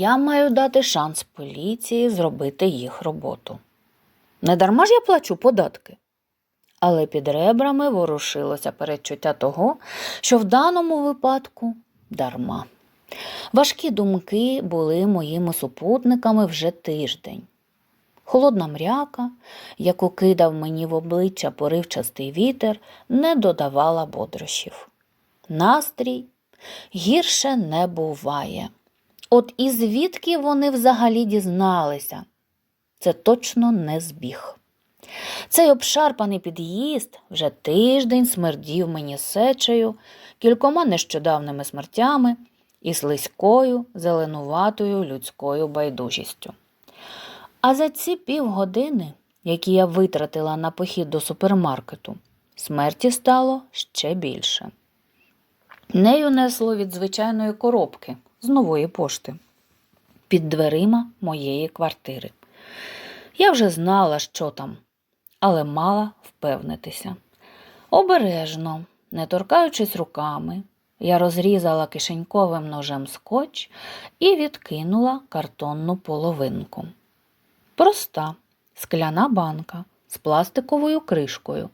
я маю дати шанс поліції зробити їх роботу. Не дарма ж я плачу податки. Але під ребрами ворушилося передчуття того, що в даному випадку дарма. Важкі думки були моїми супутниками вже тиждень. Холодна мряка, яку кидав мені в обличчя поривчастий вітер, не додавала бодрощів. Настрій гірше не буває. От і звідки вони взагалі дізналися? Це точно не збіг. Цей обшарпаний під'їзд вже тиждень смердів мені сечею, кількома нещодавними смертями і слизькою, зеленуватою людською байдужістю. А за ці півгодини, які я витратила на похід до супермаркету, смерті стало ще більше. Нею несло від звичайної коробки з нової пошти під дверима моєї квартири. Я вже знала, що там, але мала впевнитися. Обережно, не торкаючись руками, я розрізала кишеньковим ножем скотч і відкинула картонну половинку. Проста скляна банка з пластиковою кришкою,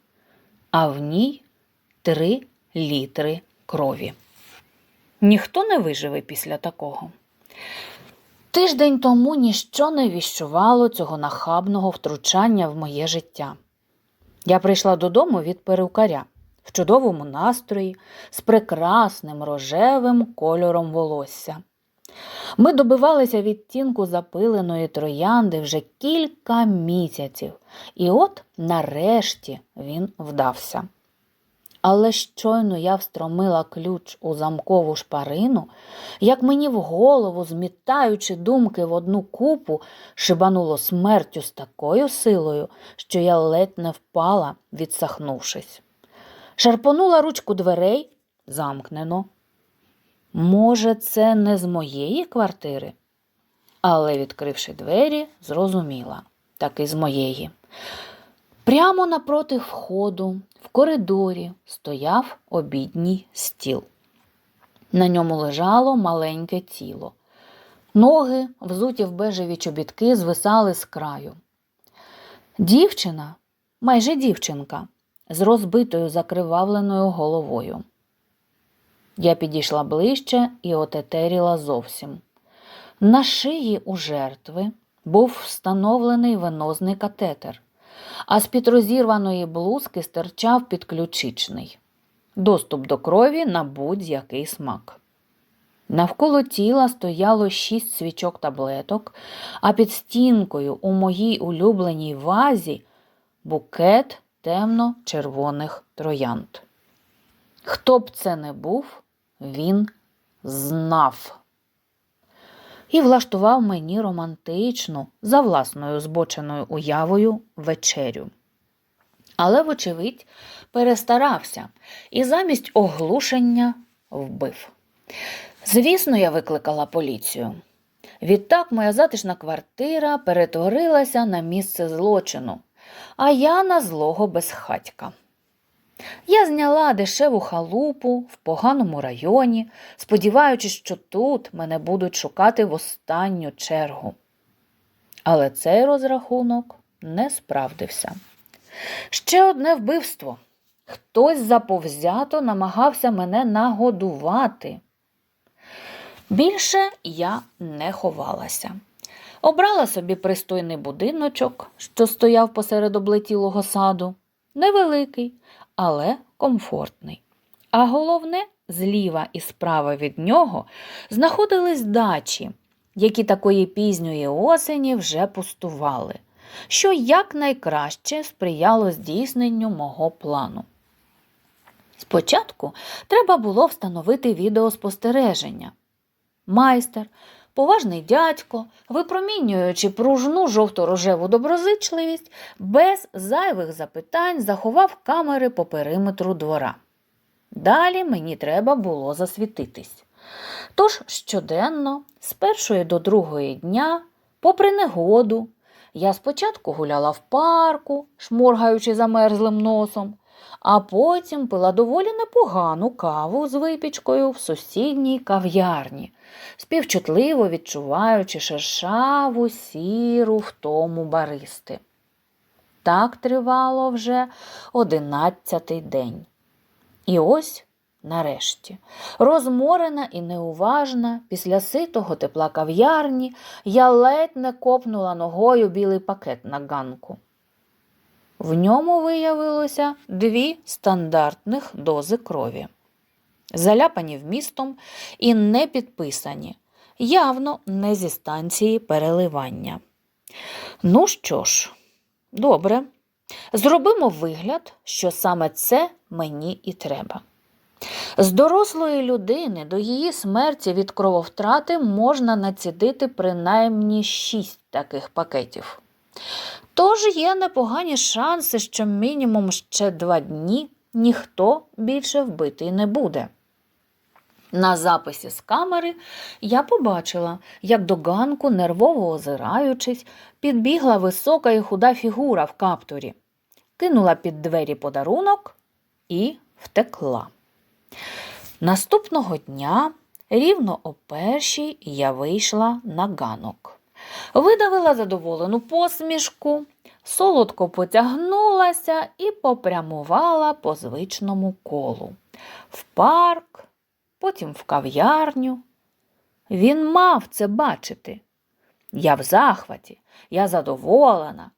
а в ній три літри крові. Ніхто не виживе після такого. Тиждень тому ніщо не віщувало цього нахабного втручання в моє життя. Я прийшла додому від перукаря в чудовому настрої з прекрасним рожевим кольором волосся. Ми добивалися відтінку запиленої троянди вже кілька місяців, і от нарешті він вдався. Але щойно я встромила ключ у замкову шпарину, як мені в голову, змітаючи думки в одну купу, шибануло смертю з такою силою, що я ледь не впала, відсахнувшись. Шарпонула ручку дверей замкнено. Може, це не з моєї квартири? Але, відкривши двері, зрозуміла таки з моєї. Прямо напроти входу, в коридорі, стояв обідній стіл. На ньому лежало маленьке тіло. Ноги, взуті в бежеві чобітки, звисали з краю. Дівчина, майже дівчинка, з розбитою закривавленою головою. Я підійшла ближче і отетеріла зовсім. На шиї у жертви був встановлений венозний катетер, а з-під розірваної блузки стирчав підключичний. Доступ до крові на будь-який смак. Навколо тіла стояло шість свічок таблеток, а під стінкою у моїй улюбленій вазі букет темно-червоних троянд. Хто б це не був, він знав. І влаштував мені романтичну, за власною збоченою уявою вечерю. Але, вочевидь, перестарався і замість оглушення вбив. Звісно, я викликала поліцію. Відтак моя затишна квартира перетворилася на місце злочину, а я на злого безхатька. Я зняла дешеву халупу в поганому районі, сподіваючись, що тут мене будуть шукати в останню чергу. Але цей розрахунок не справдився. Ще одне вбивство. Хтось заповзято намагався мене нагодувати. Більше я не ховалася. Обрала собі пристойний будиночок, що стояв посеред облетілого саду, невеликий, але комфортний. А головне, зліва і справа від нього знаходились дачі, які такої пізньої осені вже пустували, що якнайкраще сприяло здійсненню мого плану. Спочатку треба було встановити відеоспостереження. Майстер, поважний дядько, випромінюючи пружну жовто-рожеву доброзичливість, без зайвих запитань заховав камери по периметру двора. Далі мені треба було засвітитись. Тож щоденно, з першої до другої дня, попри негоду, я спочатку гуляла в парку, шморгаючи замерзлим носом, а потім пила доволі непогану каву з випічкою в сусідній кав'ярні, співчутливо відчуваючи шершаву сіру втому баристи. Так тривало вже одинадцятий день. І ось, нарешті, розморена і неуважна, після ситого тепла кав'ярні, я ледь не копнула ногою білий пакет на ганку. В ньому виявилося дві стандартних дози крові, заляпані вмістом і не підписані, явно не зі станції переливання. Ну що ж, добре, зробимо вигляд, що саме це мені і треба. З дорослої людини до її смерті від крововтрати можна націдити принаймні шість таких пакетів. Тож є непогані шанси, що мінімум ще два дні ніхто більше вбитий не буде. На записі з камери я побачила, як до ганку, нервово озираючись, підбігла висока і худа фігура в каптурі, кинула під двері подарунок і втекла. Наступного дня, рівно о першій, я вийшла на ганок. Видавила задоволену посмішку, солодко потягнулася і попрямувала по звичному колу. В парк, потім в кав'ярню. Він мав це бачити. Я в захваті, я задоволена.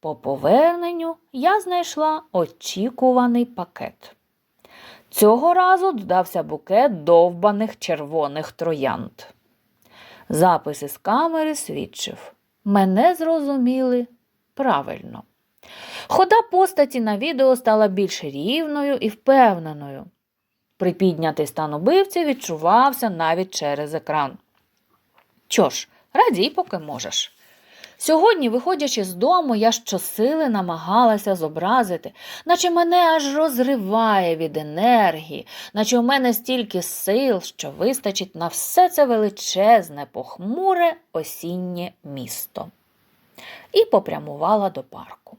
По поверненню я знайшла очікуваний пакет. Цього разу додався букет довбаних червоних троянд. Запис із камери свідчив. Мене зрозуміли правильно. Хода постаті на відео стала більш рівною і впевненою. Припіднятий стан убивці відчувався навіть через екран. Що ж, радій, поки можеш. Сьогодні, виходячи з дому, я щосили намагалася зобразити, наче мене аж розриває від енергії, наче у мене стільки сил, що вистачить на все це величезне, похмуре осіннє місто. І попрямувала до парку.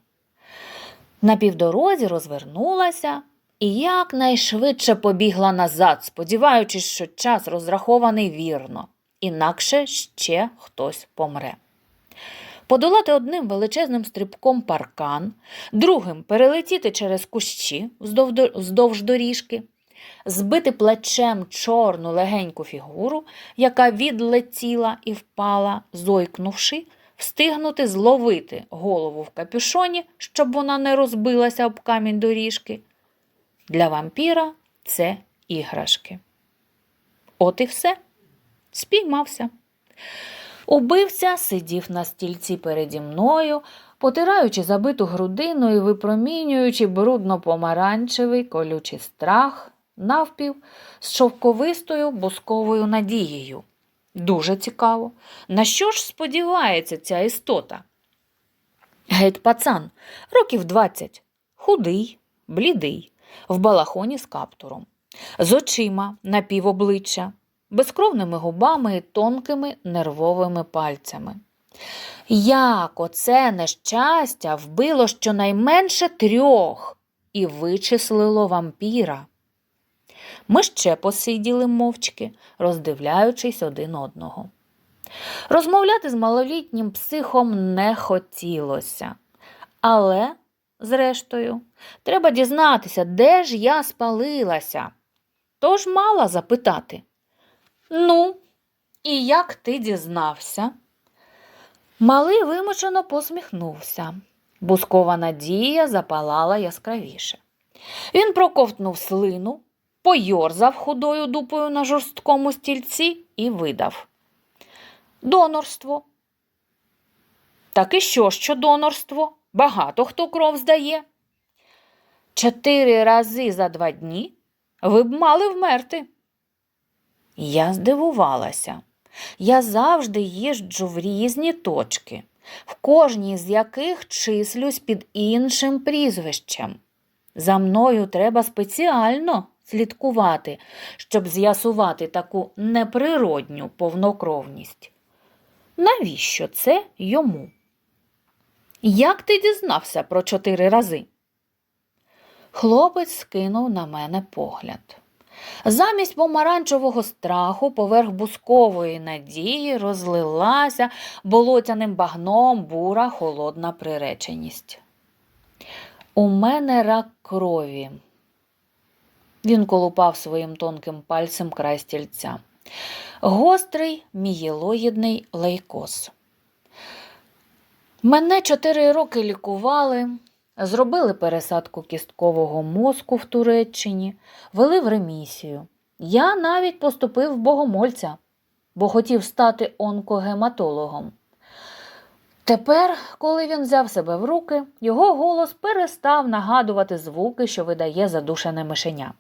На півдорозі розвернулася і якнайшвидше побігла назад, сподіваючись, що час розрахований вірно, інакше ще хтось помре подолати одним величезним стрибком паркан, другим перелетіти через кущі вздовж доріжки, збити плечем чорну легеньку фігуру, яка відлетіла і впала, зойкнувши, встигнути зловити голову в капюшоні, щоб вона не розбилася об камінь доріжки. Для вампіра це іграшки. От і все. Спіймався. Убивця сидів на стільці переді мною, потираючи забиту грудину і випромінюючи брудно-помаранчевий колючий страх, навпів з шовковистою бусковою надією. Дуже цікаво, на що ж сподівається ця істота? Геть пацан, років двадцять, худий, блідий, в балахоні з каптуром, з очима напівобличчя, безкровними губами і тонкими нервовими пальцями. Як оце нещастя вбило щонайменше трьох і вичислило вампіра. Ми ще посиділи мовчки, роздивляючись один одного. Розмовляти з малолітнім психом не хотілося, але, зрештою, треба дізнатися, де ж я спалилася. Тож мала запитати. Ну, і як ти дізнався? Малий вимучено посміхнувся. Бускова надія запалала яскравіше. Він проковтнув слину, пойорзав худою дупою на жорсткому стільці і видав. Донорство. Так і що, що донорство? Багато хто кров здає. Чотири рази за два дні ви б мали вмерти. Я здивувалася. Я завжди їжджу в різні точки, в кожній з яких числюсь під іншим прізвищем. За мною треба спеціально слідкувати, щоб з'ясувати таку неприродню повнокровність. Навіщо це йому? Як ти дізнався про чотири рази? Хлопець скинув на мене погляд. Замість помаранчевого страху поверх бускової надії розлилася болотяним багном бура холодна приреченість. У мене рак крові. Він колупав своїм тонким пальцем край стільця. Гострий мієлоїдний лейкоз. Мене чотири роки лікували, зробили пересадку кісткового мозку в Туреччині, вели в ремісію. Я навіть поступив в богомольця, бо хотів стати онкогематологом. Тепер, коли він взяв себе в руки, його голос перестав нагадувати звуки, що видає задушене мишеня.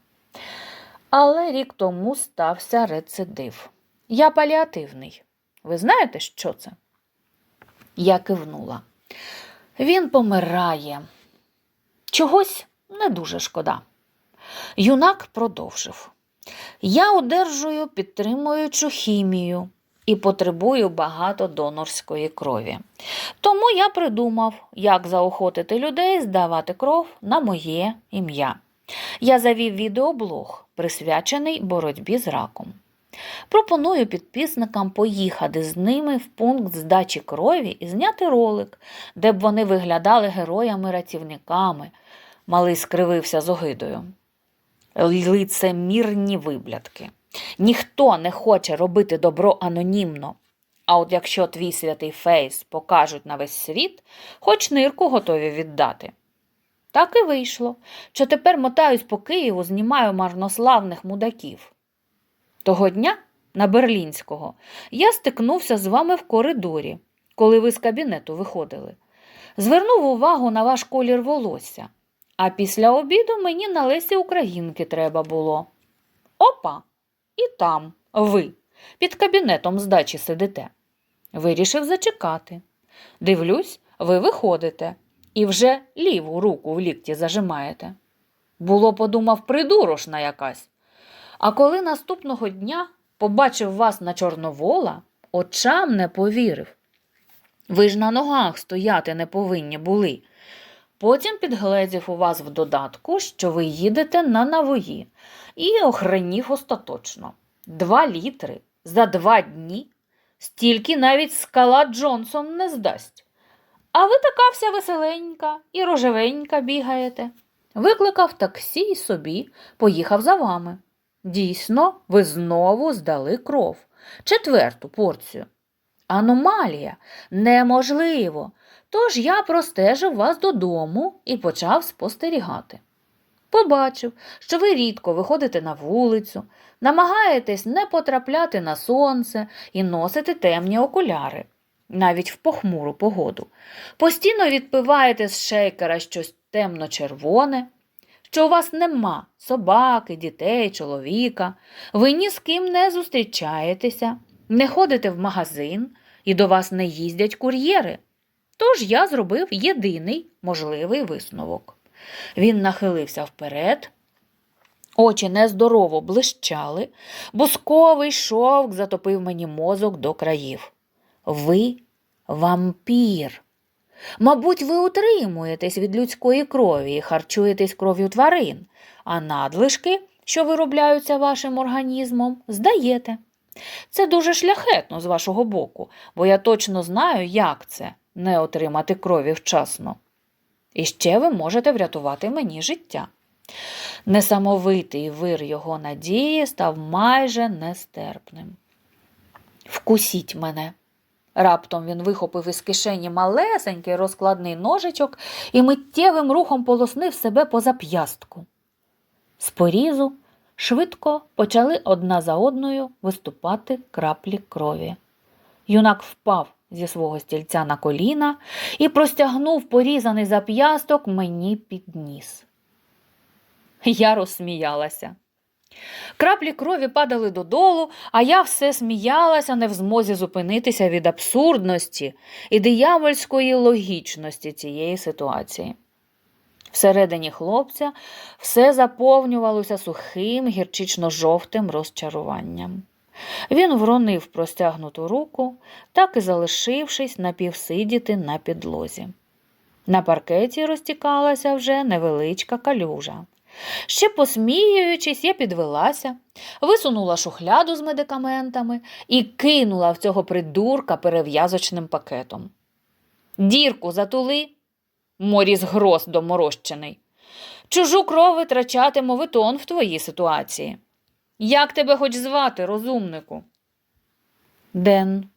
Але рік тому стався рецидив. Я паліативний. Ви знаєте, що це? Я кивнула. Він помирає. Чогось не дуже шкода. Юнак продовжив. Я одержую підтримуючу хімію і потребую багато донорської крові. Тому я придумав, як заохотити людей здавати кров на моє ім'я. Я завів відеоблог, присвячений боротьбі з раком. Пропоную підписникам поїхати з ними в пункт здачі крові і зняти ролик, де б вони виглядали героями-рятівниками. Малий скривився з огидою. Лицемірні виблядки. Ніхто не хоче робити добро анонімно. А от якщо твій святий фейс покажуть на весь світ, хоч нирку готові віддати. Так і вийшло, що тепер мотаюсь по Києву, знімаю марнославних мудаків. Того дня на Берлінського я стикнувся з вами в коридорі, коли ви з кабінету виходили. Звернув увагу на ваш колір волосся, а після обіду мені на Лесі Українки треба було. Опа! І там ви під кабінетом здачі сидите. Вирішив зачекати. Дивлюсь, ви виходите і вже ліву руку в лікті зажимаєте. Було, подумав, придурошна якась. А коли наступного дня побачив вас на Чорновола, очам не повірив. Ви ж на ногах стояти не повинні були. Потім підгледів у вас в додатку, що ви їдете на навої, і охренів остаточно. Два літри за два дні. Стільки навіть скала Джонсон не здасть. А ви така вся веселенька і рожевенька бігаєте. Викликав таксі і собі, поїхав за вами. Дійсно, ви знову здали кров, четверту порцію. Аномалія неможливо. Тож я простежив вас додому і почав спостерігати. Побачив, що ви рідко виходите на вулицю, намагаєтесь не потрапляти на сонце і носите темні окуляри, навіть в похмуру погоду. Постійно відпиваєте з шейкера щось темно-червоне, що у вас нема собаки, дітей, чоловіка, ви ні з ким не зустрічаєтеся, не ходите в магазин і до вас не їздять кур'єри. Тож я зробив єдиний можливий висновок. Він нахилився вперед, очі нездорово блищали, бусковий шовк затопив мені мозок до країв. Ви вампір. Мабуть, ви утримуєтесь від людської крові і харчуєтесь кров'ю тварин, а надлишки, що виробляються вашим організмом, здаєте. Це дуже шляхетно з вашого боку, бо я точно знаю, як це не отримати крові вчасно. І ще ви можете врятувати мені життя. Несамовитий вир його надії став майже нестерпним. Вкусіть мене. Раптом він вихопив із кишені малесенький розкладний ножичок і миттєвим рухом полоснив себе по зап'ястку. З порізу швидко почали одна за одною виступати краплі крові. Юнак впав зі свого стільця на коліна і простягнув порізаний зап'ясток мені під ніс. Я розсміялася. Краплі крові падали додолу, а я все сміялася, не в змозі зупинитися від абсурдності і диявольської логічності цієї ситуації. Всередині хлопця все заповнювалося сухим, гірчично-жовтим розчаруванням. Він вронив простягнуту руку, так і залишившись напівсидіти на підлозі. На паркеті розтікалася вже невеличка калюжа. Ще посміюючись, я підвелася, висунула шухляду з медикаментами і кинула в цього придурка перев'язочним пакетом. Дірку затули, моріз гроз доморощений. Чужу кров витрачати мовитон в твоїй ситуації. Як тебе хоч звати, розумнику? Ден.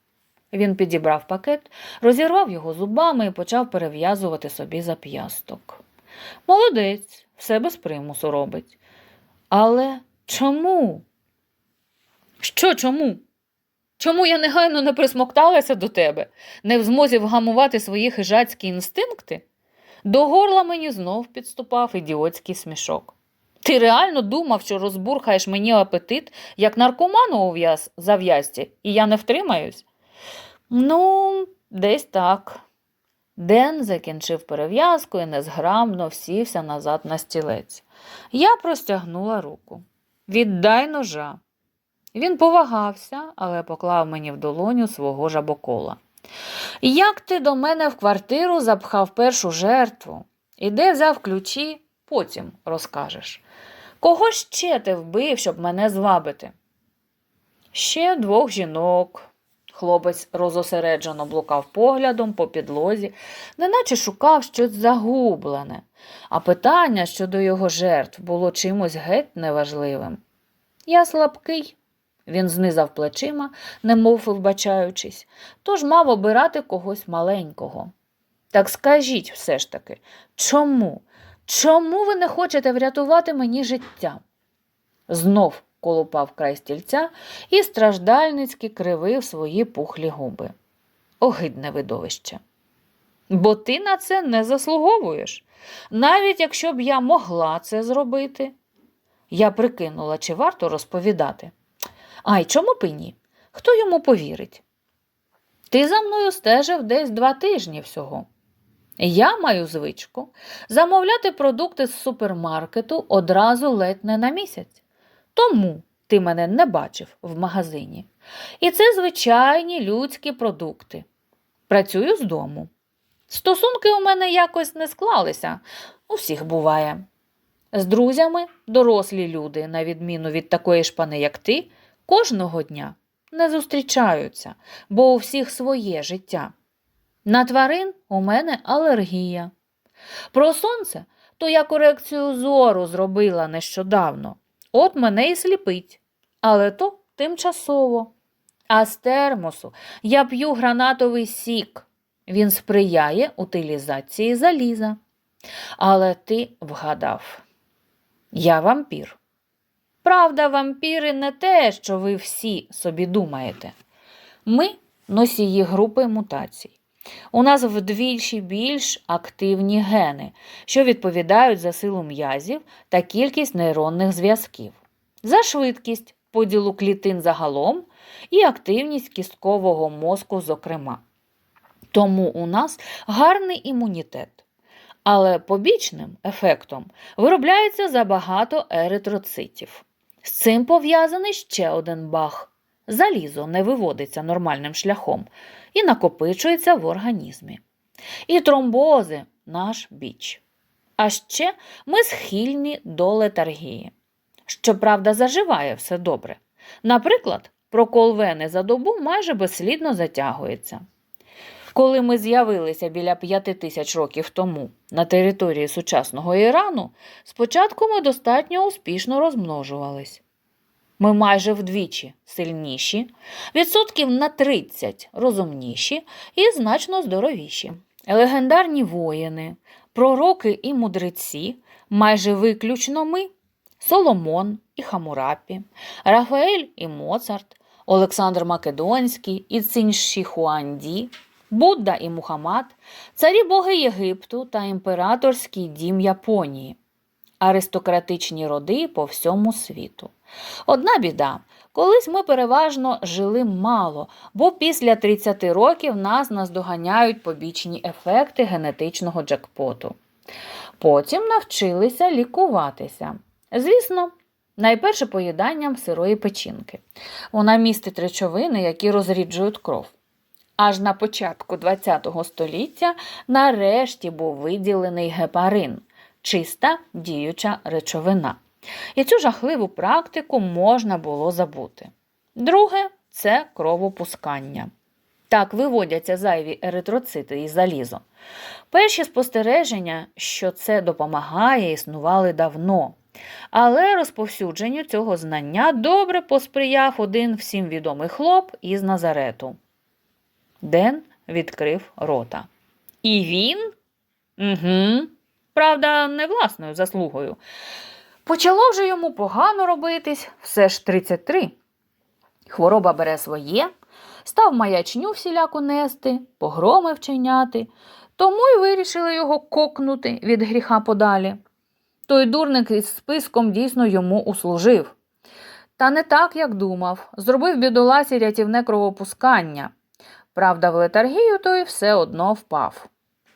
Він підібрав пакет, розірвав його зубами і почав перев'язувати собі зап'ясток. Молодець, все без примусу робить. Але чому? Що чому? Чому я негайно не присмокталася до тебе, не в змозі вгамувати свої хижацькі інстинкти? До горла мені знов підступав ідіотський смішок. Ти реально думав, що розбурхаєш мені апетит, як наркоману у в'яз- зав'язці, і я не втримаюсь? Ну, десь так. Ден закінчив перев'язку і незграмно всівся назад на стілець. Я простягнула руку. Віддай ножа. Він повагався, але поклав мені в долоню свого жабокола. Як ти до мене в квартиру запхав першу жертву? І де взяв ключі, потім розкажеш. Кого ще ти вбив, щоб мене звабити? Ще двох жінок. Хлопець розосереджено блукав поглядом по підлозі, неначе шукав щось загублене, а питання щодо його жертв було чимось геть неважливим. Я слабкий, він знизав плечима, немов вбачаючись, тож мав обирати когось маленького. Так скажіть все ж таки, чому? Чому ви не хочете врятувати мені життя? Знов колупав край стільця і страждальницьки кривив свої пухлі губи. Огидне видовище. Бо ти на це не заслуговуєш, навіть якщо б я могла це зробити. Я прикинула, чи варто розповідати. Ай, чому б і ні? Хто йому повірить? Ти за мною стежив десь два тижні всього. Я маю звичку замовляти продукти з супермаркету одразу ледь не на місяць. Тому ти мене не бачив в магазині. І це звичайні людські продукти. Працюю з дому. Стосунки у мене якось не склалися, у всіх буває. З друзями дорослі люди, на відміну від такої шпани, як ти, кожного дня не зустрічаються, бо у всіх своє життя. На тварин у мене алергія. Про сонце то я корекцію зору зробила нещодавно. От мене і сліпить. Але то тимчасово. А з термосу я п'ю гранатовий сік. Він сприяє утилізації заліза. Але ти вгадав. Я вампір. Правда, вампіри не те, що ви всі собі думаєте. Ми носії групи мутацій. У нас вдвічі більш активні гени, що відповідають за силу м'язів та кількість нейронних зв'язків, за швидкість поділу клітин загалом і активність кісткового мозку, зокрема. Тому у нас гарний імунітет. Але побічним ефектом виробляється забагато еритроцитів. З цим пов'язаний ще один баг. Залізо не виводиться нормальним шляхом і накопичується в організмі. І тромбози наш біч. А ще ми схильні до летаргії. Щоправда, заживає все добре. Наприклад, прокол вени за добу майже безслідно затягується. Коли ми з'явилися біля п'яти тисяч років тому на території сучасного Ірану, спочатку ми достатньо успішно розмножувались. Ми майже вдвічі сильніші, відсотків на 30 розумніші і значно здоровіші. Легендарні воїни, пророки і мудреці, майже виключно ми, Соломон і Хамурапі, Рафаель і Моцарт, Олександр Македонський і Цинші Хуанді, Будда і Мухаммад, царі боги Єгипту та імператорський дім Японії, аристократичні роди по всьому світу. Одна біда. Колись ми переважно жили мало, бо після 30 років нас наздоганяють побічні ефекти генетичного джекпоту. Потім навчилися лікуватися. Звісно, найперше поїданням сирої печінки. Вона містить речовини, які розріджують кров. Аж на початку ХХ століття нарешті був виділений гепарин чиста діюча речовина. І цю жахливу практику можна було забути. Друге це кровопускання. Так виводяться зайві еритроцити і залізо. Перші спостереження, що це допомагає, існували давно. Але розповсюдженню цього знання добре посприяв один всім відомий хлоп із Назарету. Ден відкрив рота. І він? Угу. Правда, не власною заслугою. Почало вже йому погано робитись, все ж 33. Хвороба бере своє, став маячню всіляку нести, погроми вчиняти, тому й вирішили його кокнути від гріха подалі. Той дурник із списком дійсно йому услужив. Та не так, як думав, зробив бідоласі рятівне кровопускання. Правда, в летаргію той все одно впав.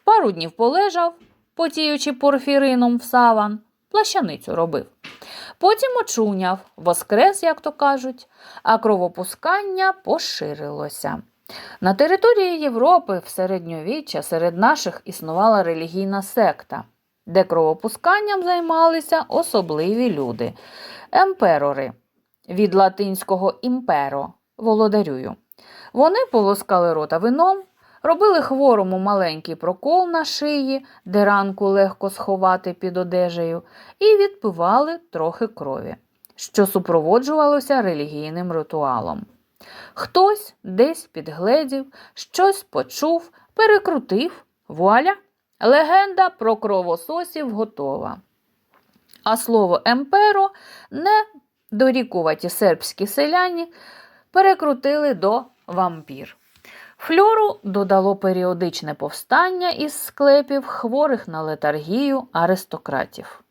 Пару днів полежав, потіючи порфірином в саван, плащаницю робив. Потім очуняв, воскрес, як то кажуть, а кровопускання поширилося. На території Європи в середньовіччя серед наших існувала релігійна секта, де кровопусканням займалися особливі люди емперори від латинського імперо володарюю. Вони полоскали рота вином, робили хворому маленький прокол на шиї, де ранку легко сховати під одежею, і відпивали трохи крові, що супроводжувалося релігійним ритуалом. Хтось десь підгледів, щось почув, перекрутив, вуаля, легенда про кровососів готова. А слово емперо не дорікуваті сербські селяні перекрутили до вампір. Фльору додало періодичне повстання із склепів хворих на летаргію аристократів.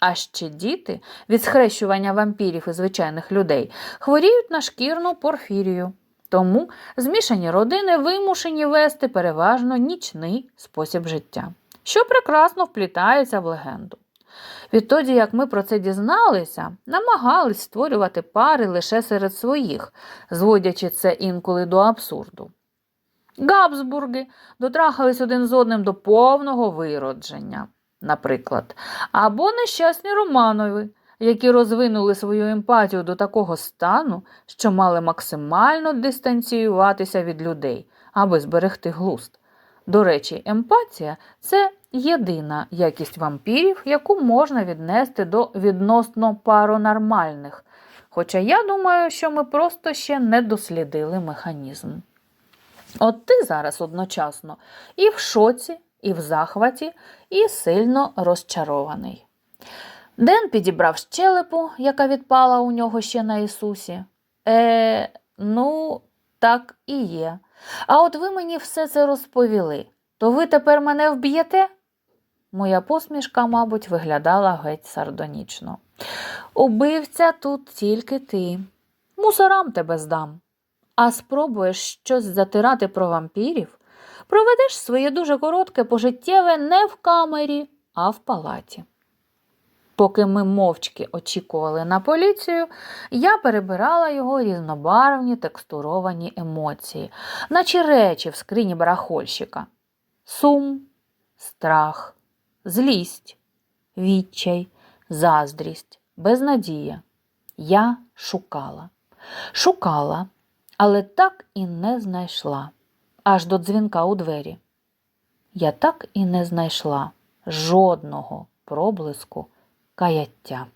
А ще діти від схрещування вампірів і звичайних людей хворіють на шкірну порфірію. Тому змішані родини вимушені вести переважно нічний спосіб життя, що прекрасно вплітається в легенду. Відтоді, як ми про це дізналися, намагались створювати пари лише серед своїх, зводячи це інколи до абсурду. Габсбурги дотрахались один з одним до повного виродження, наприклад, або нещасні Романови, які розвинули свою емпатію до такого стану, що мали максимально дистанціюватися від людей, аби зберегти глузд. До речі, емпатія це єдина якість вампірів, яку можна віднести до відносно паронормальних. Хоча я думаю, що ми просто ще не дослідили механізм. От ти зараз одночасно і в шоці, і в захваті, і сильно розчарований. Ден підібрав щелепу, яка відпала у нього ще на Ісусі. Е, ну, так і є. А от ви мені все це розповіли, то ви тепер мене вб'єте? Моя посмішка, мабуть, виглядала геть сардонічно. Убивця тут тільки ти. Мусорам тебе здам. А спробуєш щось затирати про вампірів, проведеш своє дуже коротке пожиттєве не в камері, а в палаті. Поки ми мовчки очікували на поліцію, я перебирала його різнобарвні текстуровані емоції, наче речі в скрині барахольщика. Сум, страх, злість, відчай, заздрість, безнадія. Я шукала. Шукала, але так і не знайшла, аж до дзвінка у двері. Я так і не знайшла жодного проблиску каяття.